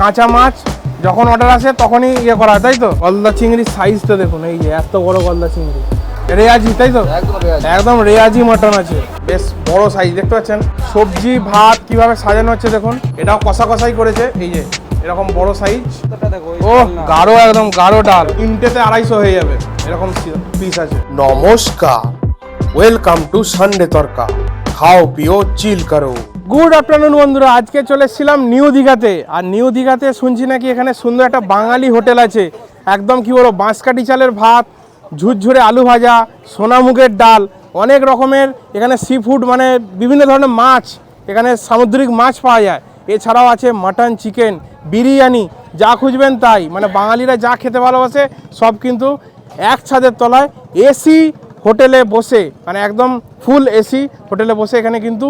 কাঁচা মাছ যখন অর্ডার আসে তখনই ইয়ে করা হয় তাই তো? গলদা চিংড়ির সাইজটা দেখুন এই যে এত বড় গলদা চিংড়ি। রেয়াজি তাই তো? একদম রেয়াজি। মটন আছে। বেশ বড় সাইজ দেখতে পাচ্ছেন? সবজি ভাত কীভাবে সাজানো হচ্ছে দেখুন। এটাও কষা কষাই করেছে এই যে এরকম বড় সাইজ ও গাঢ় একদম গাঢ় ডাল। তিনটেতে আড়াইশো হয়ে যাবে এরকম পিস আছে। নমস্কার ওয়েলকাম টু সানডে তরকা খাও পিও চিল করো। গুড আফটারনুন বন্ধুরা। আজকে চলে এসেছিলাম নিউ দীঘাতে। আর নিউ দীঘাতে শুনছি নাকি এখানে সুন্দর একটা বাঙালি হোটেল আছে। একদম কি বলব, বাঁশকাঠি চালের ভাত, ঝুরঝুরে আলু ভাজা, সোনামুগের ডাল, অনেক রকমের এখানে সি ফুড মানে বিভিন্ন ধরনের মাছ, এখানে সামুদ্রিক মাছ পাওয়া যায়। এছাড়াও আছে মাটন চিকেন বিরিয়ানি, যা খুঁজবেন তাই। মানে বাঙালিরা যা খেতে ভালোবাসে, সব কিন্তু এক ছাদের তলায় এসি হোটেলে বসে মানে একদম ফুল এসি হোটেলে বসে এখানে কিন্তু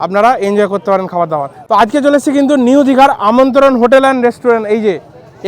আপনারা এনজয় করতে পারেন খাবার দাবার তো আজকে চলে এসেছি কিন্তু নিউ দীঘার আমন্ত্রণ হোটেল অ্যান্ড রেস্টুরেন্ট এই যে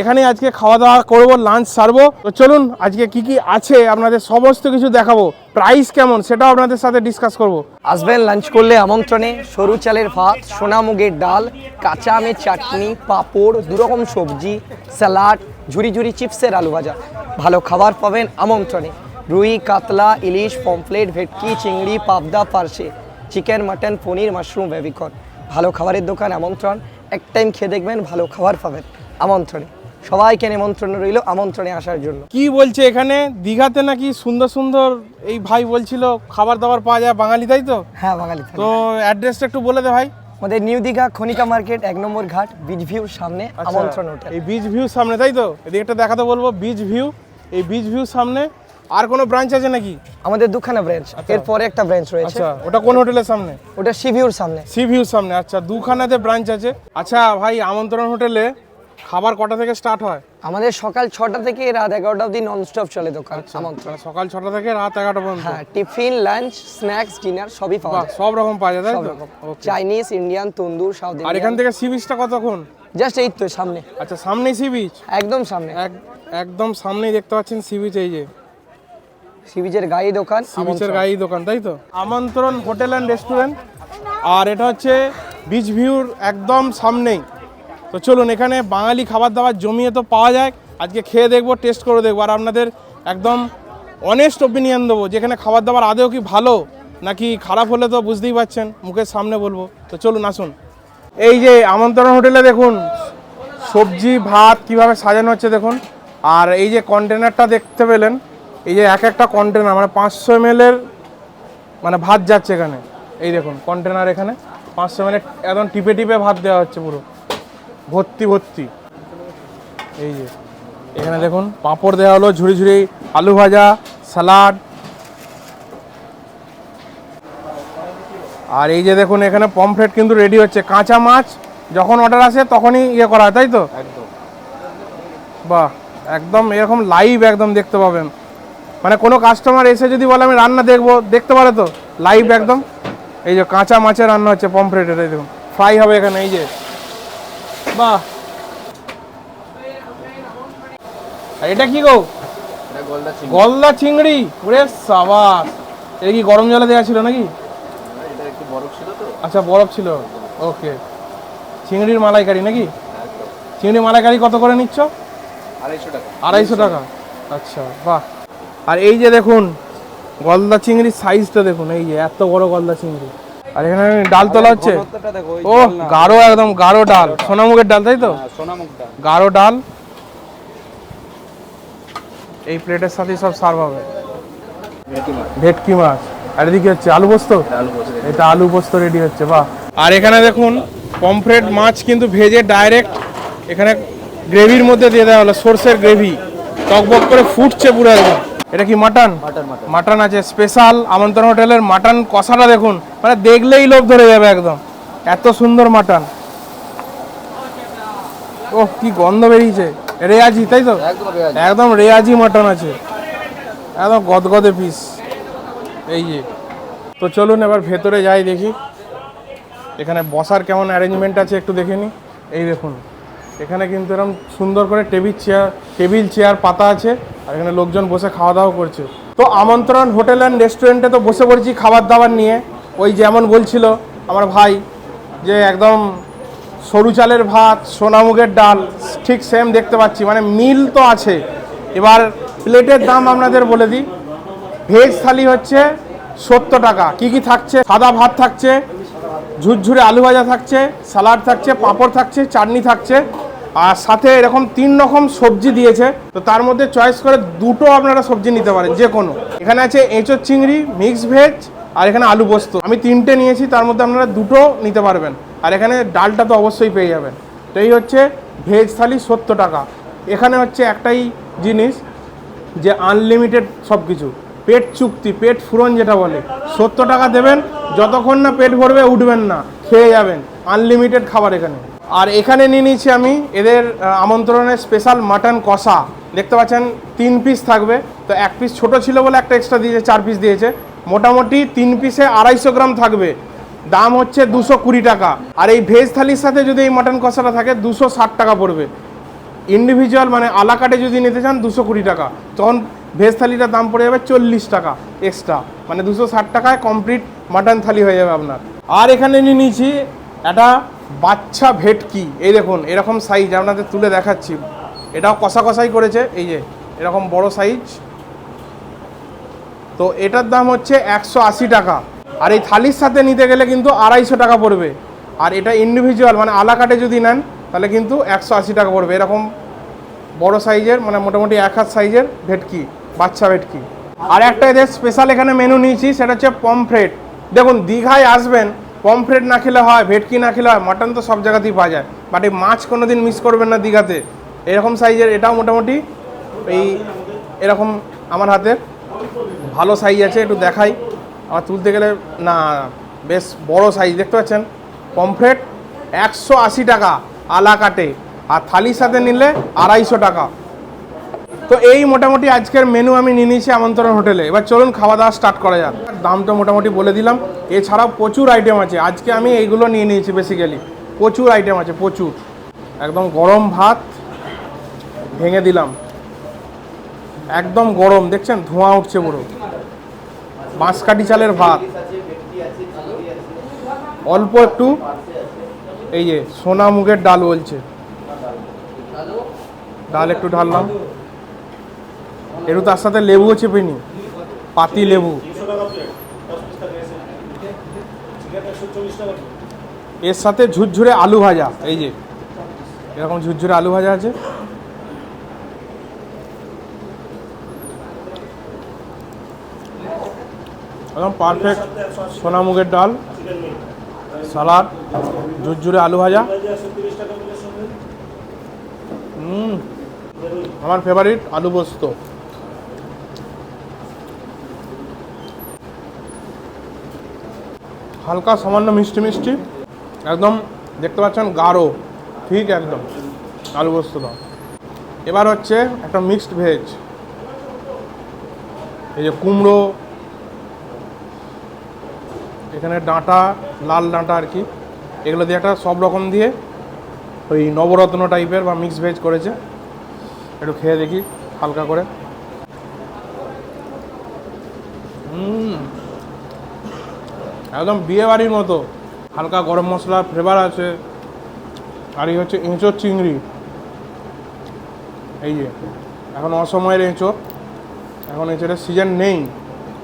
এখানে আজকে খাওয়া দাওয়া করব লাঞ্চ সারবো। তো চলুন, আজকে কি কি আছে আপনাদের সমস্ত কিছু দেখাবো। প্রাইস কেমন, সেটাও আপনাদের সাথে ডিসকাস করব। আসবেন লাঞ্চ করলে আমন্ত্রণে সরু চালের ভাত সোনামুগের ডাল, কাঁচা আমের চাটনি, পাঁপড়, দুরকম সবজি, স্যালাড, ঝুরি ঝুরি চিপসের আলু ভাজা। ভালো খাবার পাবেন আমন্ত্রণে। রুই, কাতলা, ইলিশ, পমফ্লেট, ভেটকি, চিংড়ি, পাবদা, পার্শে। Chicken mutton paneer mushroom baby corn ভালো খাবারের দোকান আমন্ত্রণ। এক টাইম খেয়ে দেখবেন ভালো খাবার পাবেন। আমন্ত্রণে। সবাইকে নিমন্ত্রণ রইল আমন্ত্রণে আসার জন্য। কি বলছে এখানে? দীঘাতে নাকি সুন্দর সুন্দর এই ভাই বলছিল খাবার দাবার পাওয়া যায় বাঙালি তাই তো? হ্যাঁ বাঙালি তো অ্যাড্রেসটা একটু বলে দে ভাই। আমাদের নিউ দীঘা খনিকা মার্কেট এক নম্বর ঘাট বিচ ভিউর সামনে আচ্ছা, আমন্ত্রণ হোটেল। এই বিচ ভিউ সামনে তাই তো? এদিকে একটা দেখাতে বলব বিচ ভিউ এই বিচ ভিউ সামনে আর কোনো ব্রাঞ্চ আছে নাকি? আমাদের দুখানা ব্রাঞ্চ এরপরে একটা ব্রাঞ্চ রয়েছে। আচ্ছা ওটা কোন হোটেলের সামনে? ওটা সিভিউর সামনে। সি ভিউ সামনে আচ্ছা দুখানাতে ব্রাঞ্চ আছে। আচ্ছা ভাই আমন্ত্রণ হোটেলে খাবার কটা থেকে স্টার্ট হয়? আমাদের সকাল ছটা থেকে রাত এগারোটা অবধি নন স্টপ চলে দোকান আমন্ত্রণ। মানে সকাল ছটা থেকে রাত এগারোটা পর্যন্ত। হ্যাঁ টিফিন লাঞ্চ স্ন্যাক্স ডিনার সবই পাওয়া যায়। সব রকম পাওয়া যায় তাই তো? চাইনিজ ইন্ডিয়ান তন্দুর সাউথ আর এখান থেকে সি বিচটা কতক্ষণ? জাস্ট এই তো সামনে। আচ্ছা সামনেই সি বিচ একদম সামনে। এক একদম সামনেই দেখতে পাচ্ছেন সি বিচ এই যে। সি বিচের গাড়ি দোকান সি বিচের গাড়ি দোকান তাই তো? আমন্ত্রণ হোটেল অ্যান্ড রেস্টুরেন্ট আর এটা হচ্ছে বিচ ভিউর একদম সামনেই। তো চলুন এখানে বাঙালি খাবার দাবার জমিয়ে তো পাওয়া যায়। আজকে খেয়ে দেখব টেস্ট করে দেখব। আর আপনাদের একদম অনেস্ট ওপিনিয়ন দেবো যেখানে খাবার দাবার আদেও কি ভালো নাকি খারাপ হলে তো বুঝতেই পারছেন মুখের সামনে বলব। তো চলুন আসুন। এই যে আমন্ত্রণ হোটেলে দেখুন সবজি ভাত কীভাবে সাজানো হচ্ছে দেখুন। আর এই যে কন্টেনারটা দেখতে পেলেন এই যে এক একটা কন্টেনার মানে পাঁচশো এম এর মানে ভাত যাচ্ছে এখানে। এই দেখুন কন্টেনার এখানে পাঁচশো এম একদম টিপে টিপে ভাত দেওয়া হচ্ছে পুরো। ভর্তি ভর্তি। এই যে এখানে দেখুন পাঁপড় দেওয়া হলো ঝুড়ি ঝুড়ি আলু ভাজা স্যালাড আর এই যে দেখুন এখানে পমফ্রেট কিন্তু রেডি হচ্ছে। কাঁচা মাছ যখন অর্ডার আসে তখনই ইয়ে করা হয় তাই তো? বাহ একদম এরকম লাইভ একদম দেখতে পাবেন। মানে কোনো কাস্টমার এসে যদি বলে আমি রান্না দেখব দেখতে পারে তো? লাইভ একদম? এই যে কাঁচা মাছের রান্না হচ্ছে পমফ্রেটের এই দেখুন। ফ্রাই হবে এখানে এই যে। বাহ! এটা কি গো? গলদা চিংড়ি। ওরে সাবাস! এটা কি গরম জলে দেওয়া ছিল নাকি? আচ্ছা বরফ ছিল। ওকে। চিংড়ির মালাইকারি নাকি? চিংড়ি মালাইকারি কত করে নিচ্ছ? আড়াইশো টাকা। আড়াইশো টাকা। আচ্ছা বাহ! আর এই যে দেখুন গলদা চিংড়ির সাইজটা দেখুন এই যে এত বড় গলদা চিংড়ি। আর এখানে ডাল তোলা হচ্ছে। ও গাঢ় একদম গাঢ় ডাল। সোনামুগের ডাল। তাই তো? গাঢ় ডাল। এই প্লেটের সাথে সব সার্ভ হবে। ভেটকি মাছ। আর এদিকে হচ্ছে আলু পোস্ত? এটা আলু পোস্ত রেডি হচ্ছে বাহ। আর এখানে দেখুন পমফ্রেট মাছ কিন্তু ভেজে ডাইরেক্ট এখানে গ্রেভির মধ্যে দিয়ে দেওয়া হলো সর্ষের গ্রেভি টকবক করে ফুটছে পুরো একদম। এটা কি মাটন? মাটন আছে স্পেশাল আমন্ত্রণ হোটেলের মাটন কষাটা দেখুন। মানে দেখলেই লোভ ধরে যাবে একদম। এত সুন্দর মাটন। ও কি গন্ধ বেরিয়েছে। রেয়াজি তাই তো? একদম রেয়াজি। মাটন আছে। একদম গদগদে পিস এই যে। তো চলুন এবার ভেতরে যাই দেখি। এখানে বসার কেমন অ্যারেঞ্জমেন্ট আছে একটু দেখে নিই এই দেখুন। এখানে কিন্তু এরকম সুন্দর করে টেবিল চেয়ার টেবিল চেয়ার, পাতা আছে, আর এখানে লোকজন বসে খাওয়া দাওয়া করছে। তো আমন্ত্রণ হোটেল অ্যান্ড রেস্টুরেন্টে তো বসে পড়েছি খাবার দাবার নিয়ে। ওই যেমন বলছিল আমার ভাই যে একদম সরু চালের ভাত সোনামুগের ডাল, ঠিক সেম দেখতে পাচ্ছি। মানে মিল তো আছে। এবার প্লেটের দাম আপনাদের বলে দিই। ভেজ থালি হচ্ছে সত্তর টাকা। কি কি থাকছে? সাদা ভাত থাকছে, ঝুরঝুরে আলু ভাজা থাকছে স্যালাড থাকছে, পাঁপড় থাকছে, চাটনি থাকছে। আর সাথে এরকম তিন রকম সবজি দিয়েছে। তো তার মধ্যে চয়েস করে দুটো আপনারা সবজি নিতে পারেন, যে কোনো। এখানে আছে এঁচোর চিংড়ি মিক্স ভেজ আর এখানে আলু পোস্ত। আমি তিনটে নিয়েছি, তার মধ্যে আপনারা দুটো নিতে পারবেন। আর এখানে ডালটা তো অবশ্যই পেয়ে যাবেন। তো এই হচ্ছে ভেজ থালি সত্তর টাকা। এখানে হচ্ছে একটাই জিনিস, যে আনলিমিটেড সব কিছু পেট চুক্তি, পেট ফুরন যেটা বলে। সত্তর টাকা দেবেন, যতক্ষণ না পেট ভরবে, উঠবেন না, খেয়ে যাবেন। আনলিমিটেড খাবার এখানে। আর এখানে নিয়ে নিয়েছি আমি এদের আমন্ত্রণের স্পেশাল মাটন কষা। দেখতে পাচ্ছেন, তিন পিস থাকবে। তো এক পিস ছোট ছিল বলে একটা এক্সট্রা দিয়েছে, চার পিস দিয়েছে। মোটামুটি তিন পিসে আড়াইশো গ্রাম থাকবে। দাম হচ্ছে দুশো কুড়ি টাকা। আর এই ভেজ থালির সাথে যদি এই মাটন কষাটা থাকে, দুশো ষাট টাকা পড়বে। ইন্ডিভিজুয়াল মানে আলাকাটে যদি নিতে চান, দুশো কুড়ি টাকা। তখন ভেজ থালিটার দাম পড়ে যাবে চল্লিশ টাকা এক্সট্রা মানে দুশো ষাট টাকায় কমপ্লিট মাটন থালি হয়ে যাবে আপনার। আর এখানে নিয়ে নিয়েছি একটা বাচ্চা ভেটকি এই দেখুন, এরকম সাইজ আপনাদের তুলে দেখাচ্ছি। এটাও কষা কষাই করেছে, এই যে, এরকম বড় সাইজ তো এটার দাম হচ্ছে একশো আশি টাকা। আর এই থালির সাথে নিতে গেলে কিন্তু আড়াইশো টাকা পড়বে। আর এটা ইন্ডিভিজুয়াল মানে আলাকাটে যদি নেন, তাহলে কিন্তু একশো আশি টাকা পড়বে। এরকম বড় সাইজের মানে মোটামুটি এক হাত সাইজের ভেটকি বাচ্চা ভেটকি আর একটা এদের স্পেশাল এখানে মেনু নিয়েছি, সেটা হচ্ছে পমফ্রেট দেখুন, দীঘায় আসবেন পমফ্রেট না খেলে হয়, ভেটকি না খেলে হয় মাটন তো সব জায়গাতেই পাওয়া যায়। বাট এই মাছ কোনো দিন মিস করবেন না দীঘাতে। এরকম সাইজের এটাও মোটামুটি এই এরকম আমার হাতের ভালো সাইজ আছে, একটু দেখাই। আমার তুলতে গেলে, না, বেশ বড় সাইজ দেখতে পাচ্ছেন? পমফ্রেট একশো আশি টাকা আলা কাটে আর থালির সাথে নিলে আড়াইশো টাকা। তো এই মোটামুটি আজকের মেনু আমি নিয়ে নিয়েছি আমন্ত্রণ হোটেলে। এবার চলুন খাওয়া দাওয়া স্টার্ট করা যাক। দামটা মোটামুটি বলে দিলাম। এছাড়াও প্রচুর আইটেম আছে। আজকে আমি এইগুলো নিয়ে নিয়েছি বেসিক্যালি প্রচুর আইটেম আছে, প্রচুর। একদম গরম ভাত ভেঙে দিলাম। একদম গরম, দেখছেন? ধোঁয়া উঠছে পুরো। বাঁশকাঠি চালের ভাত। অল্প একটু, এই যে সোনা মুগের ডাল বলছে। ডাল একটু ঢাললাম। একটু তার সাথে লেবুও চেপে নি পাতি লেবু। এর সাথে ঝুরঝুরে আলু ভাজা, এই যে। এরকম ঝুরঝুরে আলু ভাজা আছে। একদম পারফেক্ট সোনা মুগের ডাল, সালাদ, ঝুরঝুরে আলু ভাজা। হুম, আমার ফেভারিট আলু পোস্ত। হালকা সামান্য মিষ্টি মিষ্টি। একদম দেখতে পাচ্ছেন গাঢ়, ঠিক একদম, আলু পোস্তটা এবার হচ্ছে একটা মিক্সড ভেজ এই যে কুমড়ো, এখানে ডাঁটা, লাল ডাঁটা আর কি। এগুলো দিয়ে একটা সব রকম দিয়ে ওই নবরত্ন টাইপের বা মিক্স ভেজ করেছে। একটু খেয়ে দেখি, হালকা করে হুম একদম বিয়ে বাড়ির মতো। হালকা গরম মশলার ফ্লেভার আছে। আর এই হচ্ছে এঁচোর চিংড়ি। এই যে, এখন অসময়ের এঁচোর। এখন এঁচোরের সিজন নেই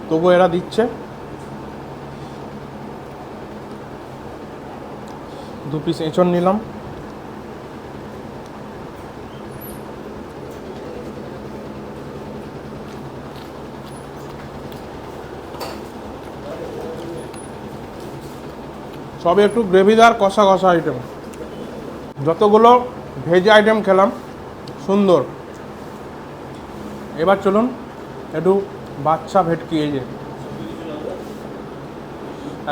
তবু এরা দিচ্ছে। দু পিস এঁচড় নিলাম। সবে একটু গ্রেভিদার কষা কষা আইটেম যতগুলো ভেজ আইটেম খেলাম, সুন্দর। এবার চলুন একটু বাচ্চা ভেটকি এই যে।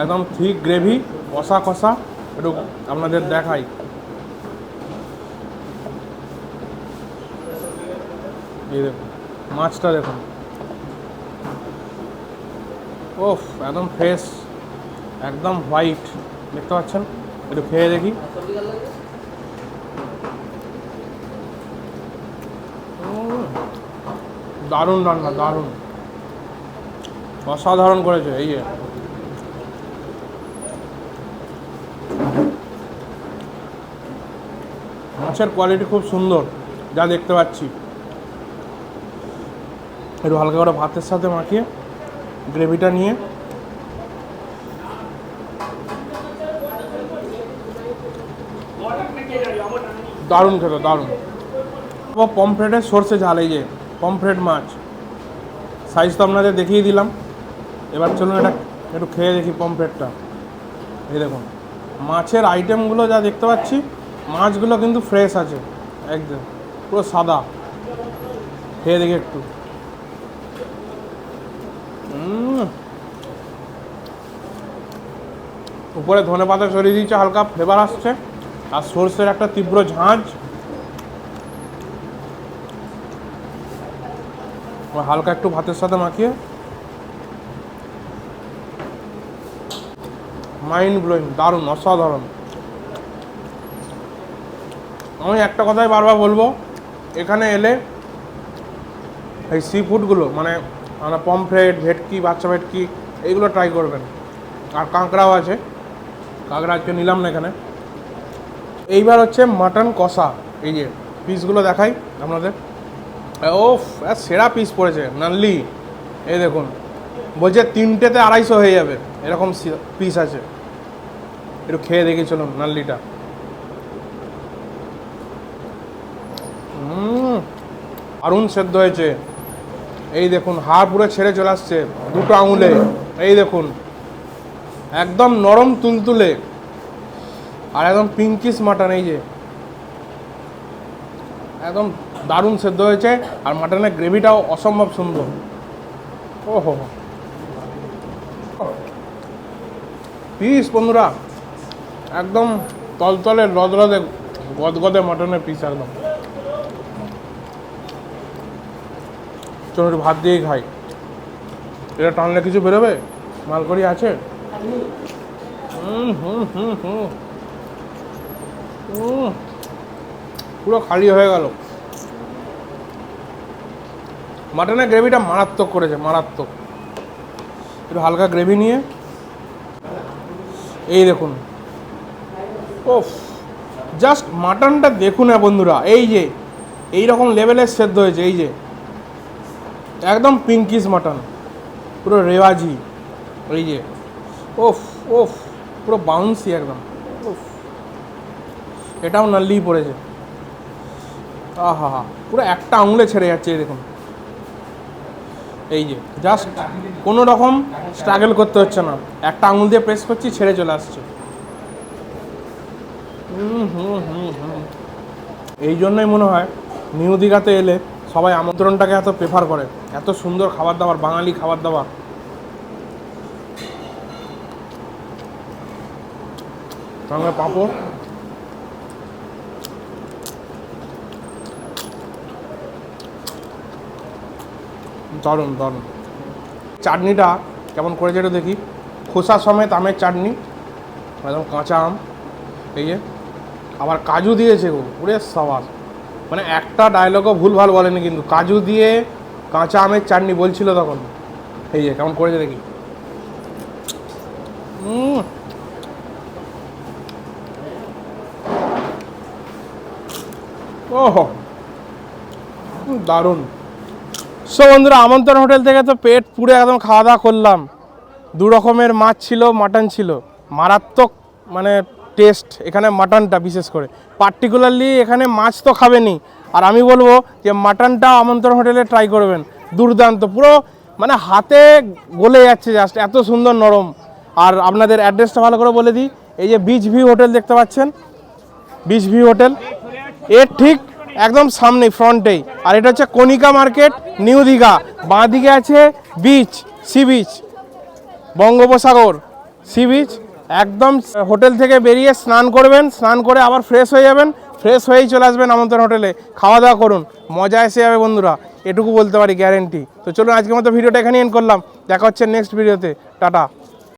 একদম ঠিক গ্রেভি কষা কষা, একটু আপনাদের দেখাই। মাছটা দেখুন। ওফ একদম ফ্রেশ একদম হোয়াইট দেখতে পাচ্ছেন? একটু খেয়ে দেখি। দারুণ রান্না, দারুণ। অসাধারণ করেছে, এই যে। মাছের কোয়ালিটি খুব সুন্দর, যা দেখতে পাচ্ছি। একটু হালকা করে ভাতের সাথে মাখিয়ে গ্রেভিটা নিয়ে দারুণ খেতে দারুণ। ও পমফ্রেটের সর্ষে ঝাল, এই যে পমফ্রেট মাছ। সাইজ তো আপনাদের দেখিয়ে দিলাম। এবার চলুন এটা একটু খেয়ে দেখি পমফ্রেটটা। এই দেখুন, মাছের আইটেমগুলো যা দেখতে পাচ্ছি, মাছগুলো কিন্তু ফ্রেশ আছে, একদম, পুরো সাদা। খেয়ে দেখি একটু। উপরে ধনে পাতা ছড়িয়ে দিয়েছে, হালকা ফ্লেভার আসছে। আর সর্ষের একটা তীব্র ঝাঁঝ হালকা একটু ভাতের সাথে মাখিয়ে। মাইন্ড ব্লোয়িং দারুণ, অসাধারণ। আমি একটা কথাই বারবার বলব, এখানে এলে এই সি ফুডগুলো মানে আমরা পমফ্রেট ভেটকি, বাচ্চা ভেটকি এইগুলো ট্রাই করবেন। আর কাঁকড়াও আছে। কাঁকড়া আজকে নিলাম না এখানে। এইবার হচ্ছে মাটন কষা। এই যে পিসগুলো দেখাই আপনাদের। ও সেরা পিস পড়েছে, নানলি। এই দেখুন, বলছে তিনটেতে আড়াইশো হয়ে যাবে, এরকম পিস আছে। একটু খেয়ে দেখি, চলুন নাল্লিটা হুম দারুণ সেদ্ধ হয়েছে। এই দেখুন, হাড় পুরো ছেড়ে চলে আসছে, দুটো আঙুলে। এই দেখুন, একদম নরম তুলতুলে। আর একদম পিঙ্কিস মাটন এই যে। একদম দারুণ সেদ্ধ হয়েছে আর মাটনের গ্রেভিটাও অসম্ভব সুন্দর। ও হো পিস বন্ধুরা। একদম তলতলে রদরদে গদগদে মাটনের পিস একদম। ভাত দিয়েই খাই। এটা টানলে কিছু বেরোবে? মালকড়ি আছে? হুম হুম হুম হুম। পুরো খালি হয়ে গেল। মাটনের গ্রেভিটা মারাত্মক করেছে, মারাত্মক। একটু হালকা গ্রেভি নিয়ে। এই দেখুন। ওফ জাস্ট মাটনটা দেখুন না বন্ধুরা, এই যে এই রকম লেভেলের সেদ্ধ হয়েছে, এই যে। একদম পিঙ্কিস মাটন পুরো রেওয়াজি, এই যে। ওফ ওফ পুরো বাউন্সি একদম। এটাও নাল্লি পড়েছে। আহা হা পুরো একটা আঙুলে ছেড়ে যাচ্ছে, দেখুন। এই যে জাস্ট কোনো রকম স্ট্রাগল করতে হচ্ছে না। একটা আঙুল দিয়ে প্রেস করছি, ছেড়ে চলে আসছে। এই জন্যই মনে হয় নিউ দীঘাতে এলে সবাই আমন্ত্রণটাকে এত প্রেফার করে। এত সুন্দর খাবার দাবার, বাঙালি খাবার দাবার। সঙ্গে পাঁপড়। দারুণ দারুণ। চাটনিটা কেমন করেছে একটু দেখি। খোসা সমেত আমের চাটনি, একদম কাঁচা আম, এই যে। আবার কাজু দিয়েছে গো পুরে সাবাস। মানে একটা ডায়লগও ভুলভাল বলেনি কিন্তু, কাজু দিয়ে কাঁচা আমের চাটনি বলছিল তখন। এই যে, কেমন করেছে দেখি। ওহো। দারুণ। সো বন্ধুরা, আমন্ত্রণ হোটেল থেকে তো পেট পুরো একদম খাওয়া দাওয়া করলাম। দু রকমের মাছ ছিল, মাটন ছিল। মারাত্মক মানে টেস্ট এখানে মাটনটা বিশেষ করে। পার্টিকুলারলি এখানে মাছ তো খাবেনি আর আমি বলব যে, মাটনটা আমন্ত্রণ হোটেলে ট্রাই করবেন। দুর্দান্ত, পুরো মানে হাতে গলে যাচ্ছে জাস্ট এত সুন্দর নরম। আর আপনাদের অ্যাড্রেসটা ভালো করে বলে দিই। এই যে বিচ ভিউ হোটেল দেখতে পাচ্ছেন। বিচ ভিউ হোটেল এর ঠিক একদম সামনে, ফ্রন্টেই। আর এটা হচ্ছে কনিকা মার্কেট, নিউ দীঘা। বাঁ দিকে আছে বিচ সি বিচ বঙ্গোপসাগর সি বিচ একদম হোটেল থেকে বেরিয়ে স্নান করবেন, স্নান করে আবার ফ্রেশ হয়ে যাবেন। ফ্রেশ হয়েই চলে আসবেন আমন্ত্রণ হোটেলে। খাওয়া দাওয়া করুন। মজা এসে যাবে বন্ধুরা, এটুকু বলতে পারি গ্যারেন্টি তো চলুন আজকের মতো ভিডিওটা এখানে এন্ড করলাম। দেখা হচ্ছে নেক্সট ভিডিওতে টাটা।